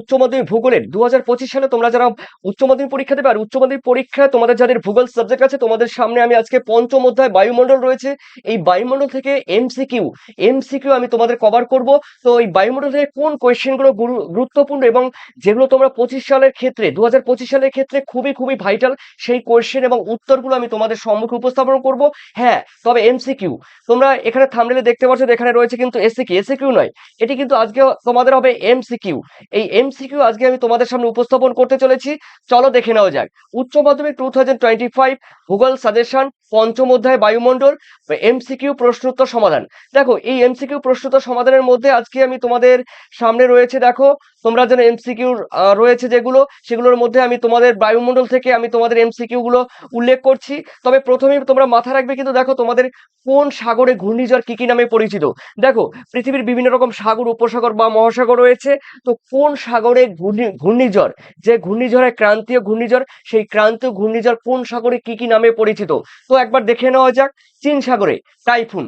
উচ্চ মাধ্যমিক ভূগোলের দু হাজার পঁচিশ সালে তোমরা যারা উচ্চ মাধ্যমিক পরীক্ষা দেবে, আর উচ্চ মাধ্যমিক পরীক্ষায় তোমাদের যাদের ভূগোল সাবজেক্ট আছে, তোমাদের সামনে আমি আজকে পঞ্চম অধ্যায় বায়ুমণ্ডল রয়েছে। এই বায়ুমণ্ডল থেকে এমসিকিউ এমসিকিউ আমি তোমাদের কভার করব। তো এই বায়ুমণ্ডল থেকে কোন কোয়েশ্চেনগুলো গুরুত্বপূর্ণ এবং যেগুলো তোমরা পঁচিশ সালের ক্ষেত্রে দু হাজার পঁচিশ সালের ক্ষেত্রে খুবই খুবই ভাইটাল সেই কোয়েশ্চেন এবং উত্তরগুলো আমি তোমাদের সম্মুখে উপস্থাপন করব। হ্যাঁ তবে এমসিকিউ তোমরা এখানে থামলে দেখতে পাচ্ছ এখানে রয়েছে কিন্তু এসিকিউ এসিকিউ নয়। এটি কিন্তু আজকে তোমাদের হবে এমসিকিউ এই এমসিকিউ আজকে আমি তোমাদের সামনে উপস্থাপন করতে চলেছি। চলো দেখে নেওয়া যাক। উচ্চ মাধ্যমিক টু থাউজেন্ড টোয়েন্টি ফাইভ ভূগোল সাজেশন পঞ্চম অধ্যায় বায়ুমণ্ডল এমসিকিউ প্রশ্নোত্তর সমাধান। দেখো, এই এমসিকিউ প্রশ্নোত্তর সমাধানের মধ্যে আজকে আমি তোমাদের সামনে রয়েছে, দেখো তোমরা যেন এমসিকিউ রয়েছে যেগুলো, সেগুলোর মধ্যে আমি তোমাদের বায়ুমণ্ডল থেকে আমি তোমাদের এমসিকিউ গুলো উল্লেখ করছি। তবে প্রথমেই তোমরা মাথা রাখবে কিন্তু দেখো তোমাদের কোন সাগরে ঘূর্ণিঝড় কি কি নামে পরিচিত। দেখো, পৃথিবীর বিভিন্ন রকম সাগর, উপসাগর বা মহাসাগর রয়েছে। তো কোন সাগরে ঘূর্ণি, ঘূর্ণিঝড়, যে ঘূর্ণিঝড়ের ক্রান্তীয় ঘূর্ণিঝড়, সেই ক্রান্তীয় ঘূর্ণিঝড় কোন সাগরে কি কি নামে পরিচিত? তো একবার দেখে নেওয়া যাক। চীন সাগরে, টাইফুন,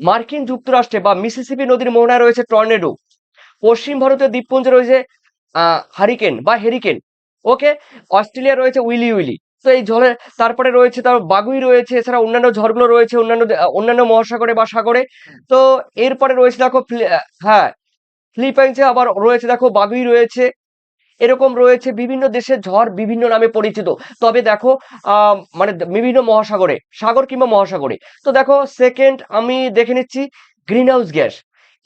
মার্কিন যুক্তরাষ্ট্রে বা মিসিসিপি নদীর মোহনায় রয়েছে টর্নেডো। পশ্চিম ভারতের দ্বীপপুঞ্জে রয়েছে হারিকেন বা হেরিকেন ওকে অস্ট্রেলিয়া রয়েছে উইলি উইলি। তো এই ঝড়ে তারপরে রয়েছে তার বাগুই রয়েছে, এছাড়া অন্যান্য ঝড়গুলো রয়েছে, অন্যান্য অন্যান্য মহাসাগরে বা সাগরে। তো এরপরে রয়েছে দেখো হ্যাঁ ফিলিপাইন্সে আবার রয়েছে দেখো বাগুই রয়েছে। এরকম রয়েছে বিভিন্ন দেশের ঝড় বিভিন্ন নামে পরিচিত। তবে দেখো মানে বিভিন্ন মহাসাগরে, সাগর কিংবা মহাসাগরে। তো দেখো সেকেন্ড আমি দেখে নিচ্ছি গ্রিন হাউস গ্যাস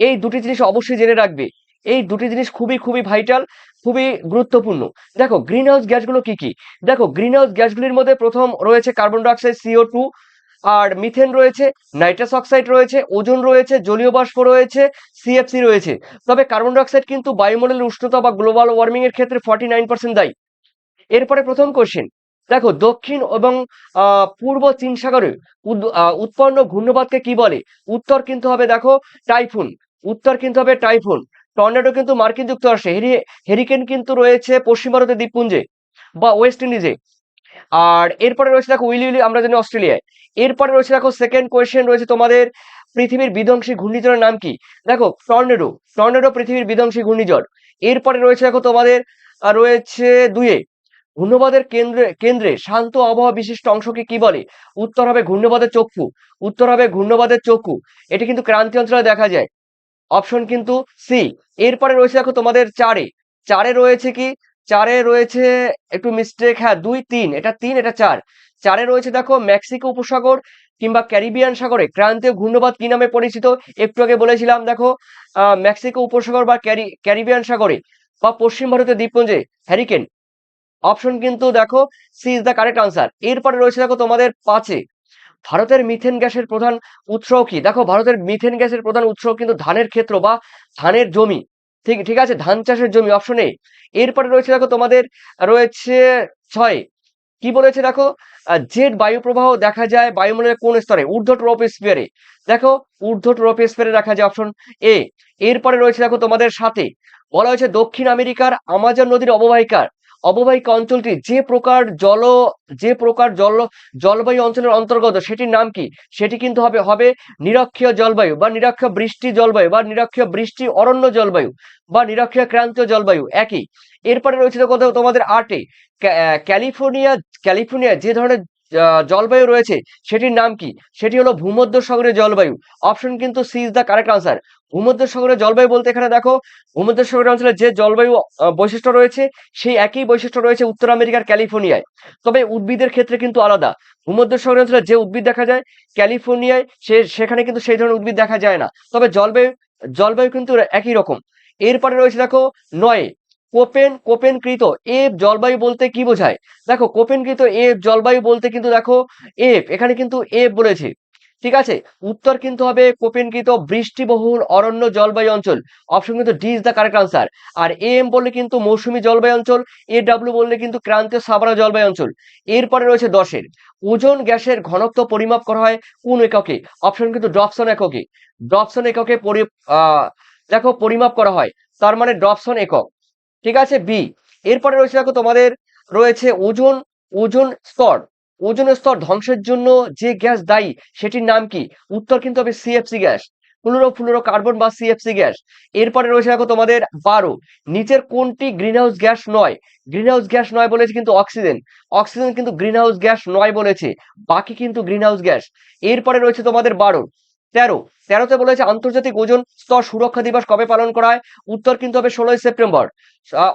এই দুটি জিনিস অবশ্যই জেনে রাখবে। এই দুটি জিনিস খুবই খুবই ভাইটাল খুবই গুরুত্বপূর্ণ। দেখো গ্রিন হাউস গ্যাসগুলো কি কি? দেখো গ্রিন হাউস গ্যাসগুলির মধ্যে প্রথম রয়েছে কার্বন ডাইঅক্সাইড সিও টু আর মিথেন রয়েছে নাইট্রাস অক্সাইড রয়েছে ওজন রয়েছে, জলীয় বাষ্প রয়েছে সিএফসি রয়েছে। তবে কার্বন ডাইঅক্সাইড কিন্তু বায়ুমণ্ডলের উষ্ণতা বা গ্লোবাল ওয়ার্মিং এর ক্ষেত্রে ফর্টি নাইন পার্সেন্ট দায়ী। এরপরে প্রথম কোশ্চেন দেখো, দক্ষিণ এবং পূর্ব চীন সাগরে উৎপন্ন ঘূর্ণবাদকে কি বলে? উত্তর কিন্তু হবে, দেখো, টাইফুন। উত্তর কিন্তু হবে টাইফুন। টর্নেডো কিন্তু মার্কিন যুক্তরাষ্ট্রে, হেরি, হেরিকেন কিন্তু রয়েছে পশ্চিম ভারতের দ্বীপপুঞ্জে বা ওয়েস্ট ইন্ডিজে। আর এরপরে রয়েছে দেখো উইলি উইলি, আমরা জানি অস্ট্রেলিয়ায়। এরপরে রয়েছে দেখো সেকেন্ড কোয়েশ্চেন রয়েছে তোমাদের পৃথিবীর বিধ্বংসী ঘূর্ণিঝড়ের নাম কি? দেখো, টর্নেডো টর্নেডো পৃথিবীর বিধ্বংসী ঘূর্ণিঝড়। এরপরে রয়েছে দেখো তোমাদের রয়েছে দুয়ে ঘূর্ণবাদের কেন্দ্রে কেন্দ্রে শান্ত আবহাওয়া বিশিষ্ট অংশকে কি বলে? উত্তর হবে ঘূর্ণবাদের চক্ষু। উত্তর হবে ঘূর্ণবাদের চক্ষু। এটি কিন্তু ক্রান্তি অঞ্চলে দেখা যায়। অপশন কিন্তু সি এরপরে রয়েছে দেখো তোমাদের চারে। চারে রয়েছে কি? চারে রয়েছে একটু মিস্টেক হ্যাঁ দুই, তিন। এটা তিন, এটা চার। চারে রয়েছে দেখো মেক্সিকো উপসাগর কিংবা ক্যারিবিয়ান সাগরে। ক্রান্তীয় ঘূর্ণবাদ কি নামে পরিচিত? একটু আগে বলেছিলাম দেখো মেক্সিকো উপসাগর বা ক্যারি ক্যারিবিয়ান সাগরে বা পশ্চিম ভারতের দ্বীপপুঞ্জে। হ্যারিকেন অপশন কিন্তু দেখো C is the correct answer এরপরে রয়েছে দেখো তোমাদের পাঁচে। ভারতের মিথেন গ্যাসের প্রধান উৎস কি? দেখো, ভারতের মিথেন গ্যাসের প্রধান উৎস কিন্তু ধানের ক্ষেত্র বা ধানের জমি। ঠিক ঠিক আছে? ধান চাষের জমি অপশন এরপরে রয়েছে দেখো, তোমাদের রয়েছে ছয়। কি বলেছে দেখো? জেট বায়ু প্রবাহ দেখা যায় বায়ুমণ্ডলের কোন স্তরে? ঊর্ধ্ব ট্রোপোস্ফিয়ারে। দেখো, ঊর্ধ্ব ট্রপ ট্রোপোস্ফিয়ারে দেখা যায় অপশন এ এরপরে রয়েছে দেখো, তোমাদের সাথে। বলা হয়েছে দক্ষিণ আমেরিকার আমাজন নদীর অববাহিকার। অববাহিকা অঞ্চলটি যে প্রকার জল, যে প্রকার জল, জলবায়ু অঞ্চলের অন্তর্গত, সেটির নাম কি? সেটি কিন্তু হবে হবে নিরক্ষীয় জলবায়ু বা নিরক্ষীয় বৃষ্টি জলবায়ু বা নিরক্ষীয় বৃষ্টি অরণ্য জলবায়ু বা নিরক্ষীয় ক্রান্তীয় জলবায়ু। একই। এরপরে রয়েছে তো কোথাও তোমাদের আটে। ক্যালিফোর্নিয়া ক্যালিফোর্নিয়া যে ধরনের জলবায়ু রয়েছে, সেটির নাম কি? সেটি হলো ভূমধ্য সাগরের জলবায়ু। অপশন কিন্তু C is the correct answer ভূমধ্য সাগরের জলবায়ু বলতে এখানে দেখো ভূমধ্য সাগরের অঞ্চলে যে জলবায়ু বৈশিষ্ট্য রয়েছে, সেই একই বৈশিষ্ট্য রয়েছে উত্তর আমেরিকার ক্যালিফোর্নিয়ায়। তবে উদ্ভিদের ক্ষেত্রে কিন্তু আলাদা। ভূমধ্য সাগর অঞ্চলে যে উদ্ভিদ দেখা যায়, ক্যালিফোর্নিয়ায় সে, সেখানে কিন্তু সেই ধরনের উদ্ভিদ দেখা যায় না। তবে জলবায়ু জলবায়ু কিন্তু একই রকম। এরপরে রয়েছে দেখো, নয়। কোপেন, কোপেনকৃত, এফ জলবায়ু বলতে কি বোঝায়? দেখো, কোপেনকৃত, এফ জলবায়ু বলতে কিন্তু দেখো, এফ, এখানে কিন্তু এফ বলেছে। ঠিক আছে? উত্তর কিন্তু হবে কোপেনকৃত বৃষ্টিবহুল অরণ্য জলবায়ু অঞ্চল। অপশন কিন্তু D is the correct answer R M বললে কিন্তু মৌসুমী জলবায়ু অঞ্চল এ ডাব্লিউ বললে কিন্তু ক্রান্তীয় সাবানা জলবায়ু অঞ্চল। এরপরে রয়েছে দশের। ওজন গ্যাসের ঘনত্ব পরিমাপ করা হয় কোন এককে? অপশন কিন্তু ডপসন এককে। ডপসন এককে দেখো, পরিমাপ করা হয়। তার মানে ডপসন একক। ঠিক আছে? বি এরপরে রয়েছে দেখো তোমাদের রয়েছে ওজন ওজন স্তর। ওজন স্তর ধ্বংসের জন্য যে গ্যাস দায়ী, সেটির নাম কি? উত্তর কিন্তু হবে CFC gas. Fluoro fluoro carbon বা সিএফসি গ্যাস। এরপরে রয়েছে দেখো তোমাদের বারো। নিচের কোনটি গ্রিনহাউস গ্যাস নয়? গ্রিনহাউস গ্যাস নয় বলেছে কিন্তু অক্সিজেন। অক্সিজেন কিন্তু গ্রিনহাউস গ্যাস নয় বলেছে। বাকি কিন্তু গ্রিনহাউস গ্যাস। এরপরে রয়েছে তোমাদের বারো। তেরো। তেরোতে বলেছে আন্তর্জাতিক ওজন স্তর সুরক্ষা দিবস কবে পালন করা হয়? উত্তর কিন্তু হবে ষোলোই সেপ্টেম্বর।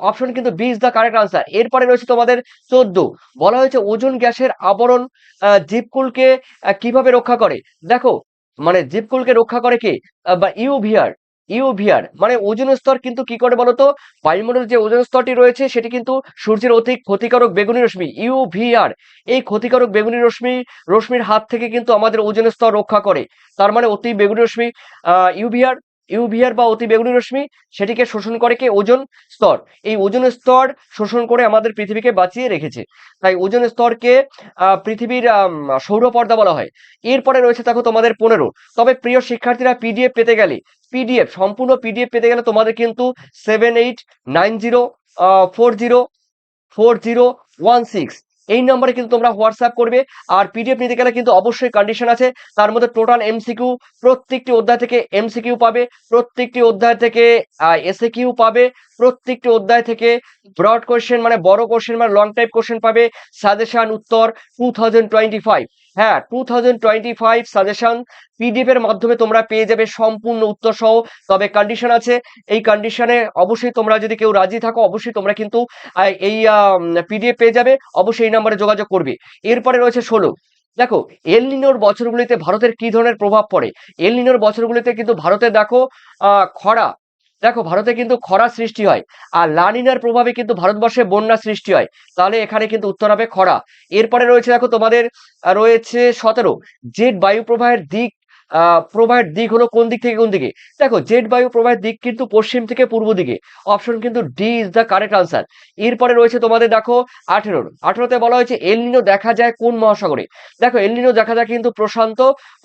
অপশন কিন্তু B is the correct answer এরপরে রয়েছে তোমাদের চোদ্দ। বলা হয়েছে ওজন গ্যাসের আবরণ জীবকুলকে কীভাবে রক্ষা করে? দেখো মানে জীবকুলকে রক্ষা করে কে? বা ইউভিআর ইউভিআর মানে ওজন স্তর কিন্তু কি করে বলতো? বায়ুমণ্ডলের যে ওজন স্তরটি রয়েছে, সেটি কিন্তু সূর্যের অতি ক্ষতিকারক বেগুনি রশ্মি ইউভিআর এই ক্ষতিকারক বেগুনি রশ্মি, রশ্মির হাত থেকে কিন্তু আমাদের ওজন স্তর রক্ষা করে। তার মানে অতি বেগুনি রশ্মি ইউভিআর ইউভিআর বা অতি বেগুনি রশ্মি সেটিকে শোষণ করে কে ওজন স্তর? এই ওজন স্তর শোষণ করে আমাদের পৃথিবীকে বাঁচিয়ে রেখেছে। তাই ওজন স্তরকে পৃথিবীর সৌরপর্দা বলা হয়। এরপরে রয়েছে দেখো তোমাদের পনেরো। তবে প্রিয় শিক্ষার্থীরা পিডিএফ পেতে গেলে, পিডিএফ, সম্পূর্ণ পিডিএফ পেতে গেলে তোমাদের কিন্তু seven eight nine zero four zero four zero one six এই নম্বরে কিন্তু তোমরা হোয়াটসঅ্যাপ করবে, আর পিডিএফ নিতে গেলে কিন্তু অবশ্যই কন্ডিশন আছে। তার মধ্যে টোটাল এমসিকিউ প্রত্যেকটি অধ্যায় থেকে এমসিকিউ পাবে, প্রত্যেকটি অধ্যায় থেকে এসএ কিউ পাবে প্রত্যেকটি অধ্যায় থেকে ব্রড কোশ্চেন মানে বড় কোশ্চেন মানে লং টাইপ কোশ্চেন পাবে। সাজেশন উত্তর টু থাউজেন্ড টোয়েন্টি ফাইভ হ্যাঁ two thousand twenty five suggestion PDF এর মাধ্যমে তোমরা পেয়ে যাবে সম্পূর্ণ উত্তর সহ। তবে কন্ডিশন আছে। এই কন্ডিশনে অবশ্যই তোমরা যদি কেউ রাজি থাকো, অবশ্যই তোমরা কিন্তু এই পিডিএফ পেয়ে যাবে। অবশ্যই এই নাম্বারে যোগাযোগ করবে। এরপরে রয়েছে ষোলো। দেখো এল নিনোর বছরগুলিতে ভারতের কি ধরনের প্রভাব পড়ে? এল নিনোর বছরগুলিতে কিন্তু ভারতে দেখো খরা দেখো, ভারতে কিন্তু খরা সৃষ্টি হয় আর লানিনার প্রভাবে কিন্তু ভারতবর্ষে বন্যা সৃষ্টি হয়। তাহলে এখানে কিন্তু উত্তর হবে খরা। এরপরে রয়েছে, দেখো, তোমাদের রয়েছে সতেরো। জেট বায়ু প্রবাহের দিক প্রবাহের দিক হলো কোন দিক থেকে কোন দিকে? দেখো, জেট বায়ু প্রবাহের দিক কিন্তু পশ্চিম থেকে পূর্ব দিকে। অপশন কিন্তু D is the correct answer এরপরে রয়েছে তোমাদের, দেখো, আঠেরো। আঠেরোতে বলা হয়েছে এলনিনো দেখা যায় কোন মহাসাগরে? দেখো এলনিনো দেখা যায় কিন্তু প্রশান্ত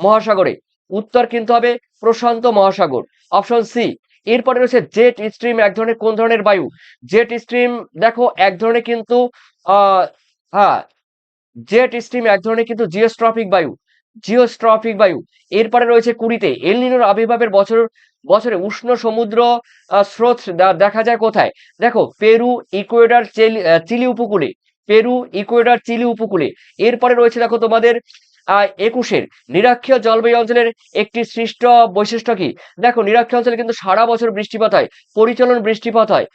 মহাসাগরে। উত্তর কিন্তু হবে প্রশান্ত মহাসাগর। অপশন সি এরপরে রয়েছে জেট স্ট্রিম এক ধরনের কোন ধরনের বায়ু? জেট স্ট্রিম দেখো, এক ধরনের কিন্তু হ্যাঁ জেট স্ট্রিম এক ধরনের কিন্তু জিওস্ট্রপিক বায়ু জিওস্ট্রফিক বায়ু। এরপরে রয়েছে কুড়িতে এলনিনোর আবির্ভাবের বছর, বছরে উষ্ণ সমুদ্র স্রোত দেখা যায় কোথায়? দেখো, পেরু, ইকুয়েডার চিলি উপকূলে, পেরু, ইকুয়েডার, চিলি উপকূলে। এরপরে রয়েছে, দেখো, তোমাদের একুশের নিরক্ষীয় জলবায়ু অঞ্চলের একটি সৃষ্ট বৈশিষ্ট্য কি? দেখো, নিরক্ষীয় অঞ্চলে কিন্তু সারা বছর বৃষ্টিপাত হয়, পরিচলন বৃষ্টিপাত হয়।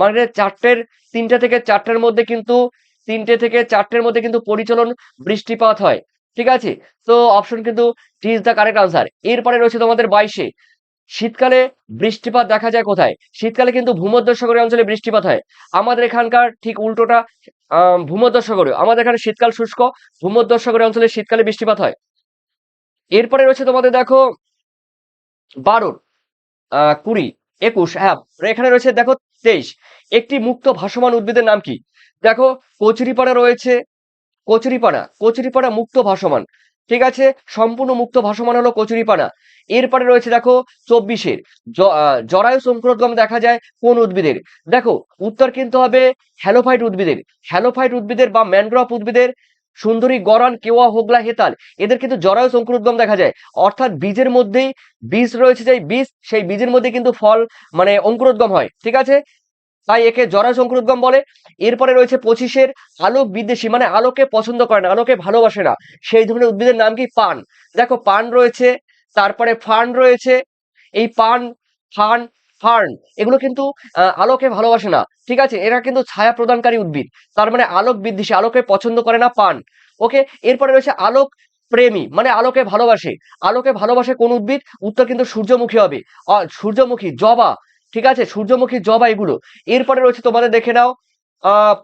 মানে চারটের, তিনটে থেকে চারটের মধ্যে কিন্তু, তিনটে থেকে চারটের মধ্যে কিন্তু পরিচলন বৃষ্টিপাত হয়। ঠিক আছে? তো অপশন কিন্তু ইজ দ্য কারেক্ট আনসার এরপরে রয়েছে তোমাদের বাইশে। শীতকালে বৃষ্টিপাত দেখা যায় কোথায়? শীতকালে কিন্তু ভূমধ্যসাগরীয় অঞ্চলে বৃষ্টিপাত হয়। আমাদের এখানকার ঠিক উল্টোটা ভূমধ্যসাগরীয়। আমাদের এখানে শীতকাল শুষ্ক, ভূমধ্যসাগরীয় অঞ্চলে শীতকালে বৃষ্টিপাত হয়। এরপরে রয়েছে তোমাদের দেখো, বারো আহ কুড়ি, একুশ হ্যাঁ এখানে রয়েছে দেখো তেইশ। একটি মুক্ত ভাসমান উদ্ভিদের নাম কি? দেখো, কচুরিপাড়া রয়েছে, কচুরিপাড়া কচুরিপাড়া মুক্ত ভাসমান। ঠিক আছে? সম্পূর্ণ মুক্ত ভাসমান হলো কচুরিপানা। এরপরে রয়েছে দেখো চব্বিশের। জরায়ু সংক্রোধগম দেখা যায় কোন উদ্ভিদের? দেখো, উত্তর কিন্তু হবে হ্যালোফাইট উদ্ভিদের। হ্যালোফাইট উদ্ভিদের বা ম্যানগ্রোভ উদ্ভিদের সুন্দরী গরান কেওয়া, হোগলা, হেতাল, এদের কিন্তু জরায়ু সংক্রোধগম দেখা যায়। অর্থাৎ বীজের মধ্যেই বীজ রয়েছে যে বীজ, সেই বীজের মধ্যে কিন্তু ফল মানে অঙ্কুরোদ্গম হয়। ঠিক আছে? তাই একে জরায়ু সংক্রোধগম বলে। এরপরে রয়েছে পঁচিশের আলোক বিদ্বেষী মানে আলোকে পছন্দ করে না, আলোকে ভালোবাসে না। সেই ধরনের উদ্ভিদের নাম কি? পান। দেখো, পান রয়েছে, তারপরে ফার্ন রয়েছে। এই পান, ফান, ফার্ন, এগুলো কিন্তু আলোকে ভালোবাসে না। ঠিক আছে, এরা কিন্তু ছায়া প্রদানকারী উদ্ভিদ। তার মানে আলোক বিদ্বেষী, আলোকে পছন্দ করে না পান। ওকে, এরপরে রয়েছে আলোক প্রেমী মানে আলোকে ভালোবাসে। আলোকে ভালোবাসে কোন উদ্ভিদ? উত্তর কিন্তু সূর্যমুখী হবে। সূর্যমুখী, জবা ঠিক আছে? সূর্যমুখী জবা এগুলো। এরপরে রয়েছে তোমাদের দেখে নাও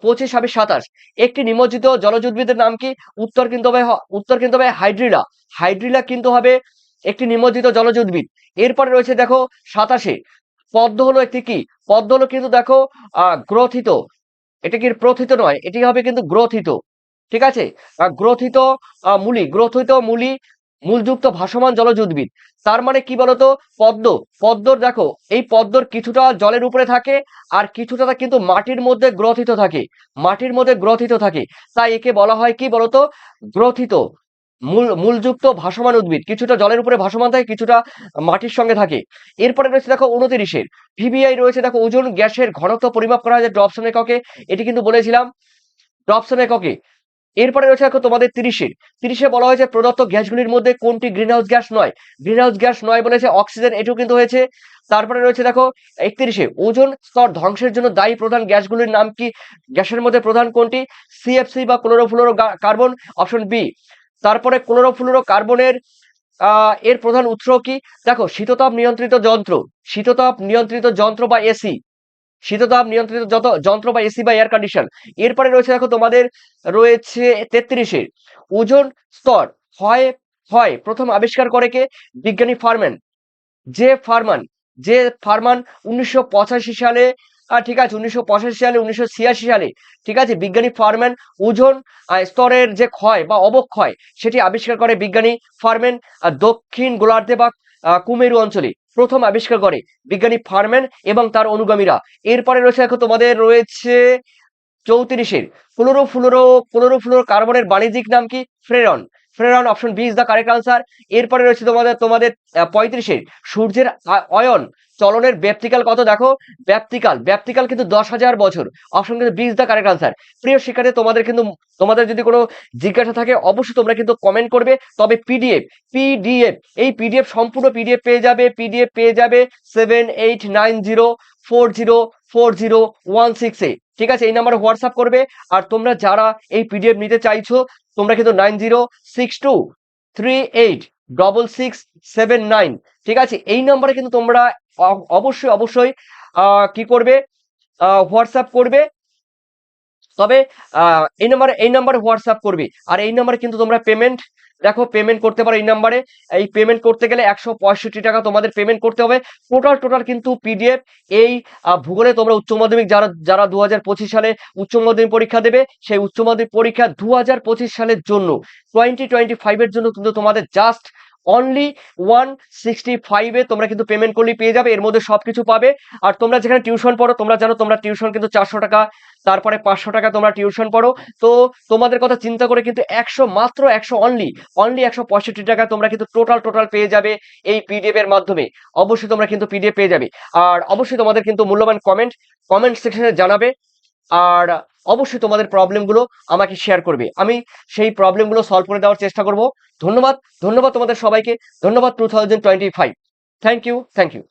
পঁচিশ ছাব্বিশ সাতাশ। একটি নিমজ্জিত জলজ উদ্ভিদের নাম কি? উত্তর কিন্তু হবে উত্তর কিন্তু হবে হাইড্রিলা। হাইড্রিলা কিন্তু হবে একটি নিমজ্জিত জলজ উদ্ভিদ এরপরে রয়েছে দেখো সাতাশে। পদ্ম হলো একটি কি? পদ্ম হলো কিন্তু দেখো গ্রথিত। এটা কি প্রথিত নয়, এটি হবে কিন্তু গ্রথিত। ঠিক আছে? গ্রথিত মূলি। গ্রথিত মূলি মূলযুক্ত ভাসমান জলজ উদ্ভিদ তার মানে কি বলতো? পদ্ম। পদ্মর দেখো, এই পদ্মর কিছুটা জলের উপরে থাকে আর কিছুটা কিন্তু মাটির মধ্যে গ্রথিত থাকে। মাটির মধ্যে গ্রথিত থাকে। তাই একে বলা হয় কি বলতো? গ্রথিত। মূল, মূলযুক্ত ভাসমান উদ্ভিদ। কিছুটা জলের উপরে ভাসমান থাকে, কিছুটা মাটির সঙ্গে থাকে। এরপরে রয়েছে দেখো উনতিরিশের। ভিবিআই রয়েছে দেখো ওজন গ্যাসের ঘনত্ব পরিমাপ করা হয় যে ড্রপসন এককে এটি কিন্তু বলেছিলাম ড্রপসন এককে এরপরে রয়েছে দেখো তোমাদের তিরিশে। তিরিশে বলা হয়েছে প্রদত্ত গ্যাসগুলির মধ্যে কোনটি গ্রিনহাউস গ্যাস নয়? গ্রিনহাউস গ্যাস নয় বলেছে, অক্সিজেন এটিও কিন্তু হয়েছে। তারপরে রয়েছে দেখো, একত্রিশে, ওজন স্তর ধ্বংসের জন্য দায়ী প্রধান গ্যাসগুলির নাম কি? গ্যাসের মধ্যে প্রধান কোনটি? সিএফসি বা ক্লোরোফ্লোরো কার্বন, অপশন বি তারপরে ক্লোরোফ্লোরো কার্বনের এর প্রধান উৎস কি? দেখো, শীততাপ নিয়ন্ত্রিত যন্ত্র। শীততাপ নিয়ন্ত্রিত যন্ত্র বা এসি শীততাপ নিয়ন্ত্রিত যত যন্ত্র বা এসি বা এয়ার কন্ডিশন এরপরে রয়েছে দেখো তোমাদের রয়েছে তেত্রিশের ওজন স্তর হয় হয় প্রথম আবিষ্কার করে কে? বিজ্ঞানী ফারম্যান। যে ফার্মান যে ফার্মান উনিশশো পঁচাশি সালে ঠিক আছে উনিশশো পঁচাশি সালে উনিশশো ছিয়াশি সালে ঠিক আছে বিজ্ঞানী ফারম্যান ওজন স্তরের যে ক্ষয় বা অবক্ষয় সেটি আবিষ্কার করে বিজ্ঞানী ফারম্যান আহ, দক্ষিণ গোলার্ধে বা কুমেরু অঞ্চলে প্রথম আবিষ্কার করে বিজ্ঞানী ফারম্যান এবং তার অনুগামীরা। এরপরে রয়েছে দেখো তোমাদের রয়েছে চৌত্রিশের। ক্লোরোফ্লোরো ক্লোরোফ্লোরো কার্বনের বাণিজ্যিক নাম কি? Freon. Freon option B is the correct answer এরপরে রয়েছে তোমাদের তোমাদের পঁয়ত্রিশের সূর্যের অয়ন চলনের ব্যাপ্তিকাল কত দেখো? ব্যাপ্তিকাল ব্যাপ্তিকাল কিন্তু দশ হাজার বছর। অপশন কিন্তু B is the correct answer প্রিয় শিক্ষার্থী, তোমাদের কিন্তু, তোমাদের যদি কোনো জিজ্ঞাসা থাকে, অবশ্যই তোমরা কিন্তু কমেন্ট করবে। তবে পিডিএফ পিডিএফ এই পিডিএফ সম্পূর্ণ পিডিএফ পেয়ে যাবে পিডিএফ পেয়ে যাবে seven eight nine zero four zero four zero one সিক্সে ঠিক আছে, এই নাম্বারে হোয়াটসঅ্যাপ করবে। আর তোমরা যারা এই পিডিএফ নিতে চাইছো, তোমরা কিন্তু nine zero six two three eight double six seven nine ঠিক আছে? এই নাম্বারে কিন্তু তোমরা অবশ্যই অবশ্যই কি করবে? হোয়াটসঅ্যাপ করবে। তবে এই নাম্বারে এই নাম্বারে হোয়াটসঅ্যাপ করবে। আর এই নাম্বারে কিন্তু তোমরা পেমেন্ট দেখো পেমেন্ট করতে পারো এই নাম্বারে এই পেমেন্ট করতে গেলে একশো পঁয়ষট্টি টাকা তোমাদের পেমেন্ট করতে হবে। টোটাল টোটাল কিন্তু পিডিএফ এই ভূগোলে তোমরা উচ্চ মাধ্যমিক যারা যারা দু হাজার পঁচিশ সালে উচ্চ মাধ্যমিক পরীক্ষা দেবে, সেই উচ্চ মাধ্যমিক পরীক্ষা দু হাজার পঁচিশ সালের জন্য টোয়েন্টি টোয়েন্টি ফাইভের জন্য কিন্তু তোমাদের জাস্ট অনলি ওয়ান সিক্সটি ফাইভে তোমরা কিন্তু পেমেন্ট করলেই পেয়ে যাবে, এর মধ্যে সবকিছু পাবে। আর তোমরা যেখানে টিউশন পড়ো, তোমরা জানো তোমরা টিউশন কিন্তু চারশো টাকা, তারপরে পাঁচশো টাকা তোমরা টিউশন পড়ো। তো তোমাদের কথা চিন্তা করে কিন্তু একশো মাত্র একশো অনলি অনলি একশো পঁয়ষট্টি টাকা তোমরা কিন্তু টোটাল টোটাল পেয়ে যাবে এই পিডিএফ এর মাধ্যমে। অবশ্যই তোমরা কিন্তু পিডিএফ পেয়ে যাবে। আর অবশ্যই তোমাদের কিন্তু মূল্যবান কমেন্ট কমেন্ট সেকশনে জানাবে। আর অবশ্যই তোমাদের প্রবলেমগুলো আমাকে শেয়ার করবে। আমি সেই প্রবলেমগুলো সলভ করে দেওয়ার চেষ্টা করব। ধন্যবাদ ধন্যবাদ তোমাদের সবাইকে। ধন্যবাদ two thousand twenty five thank you thank you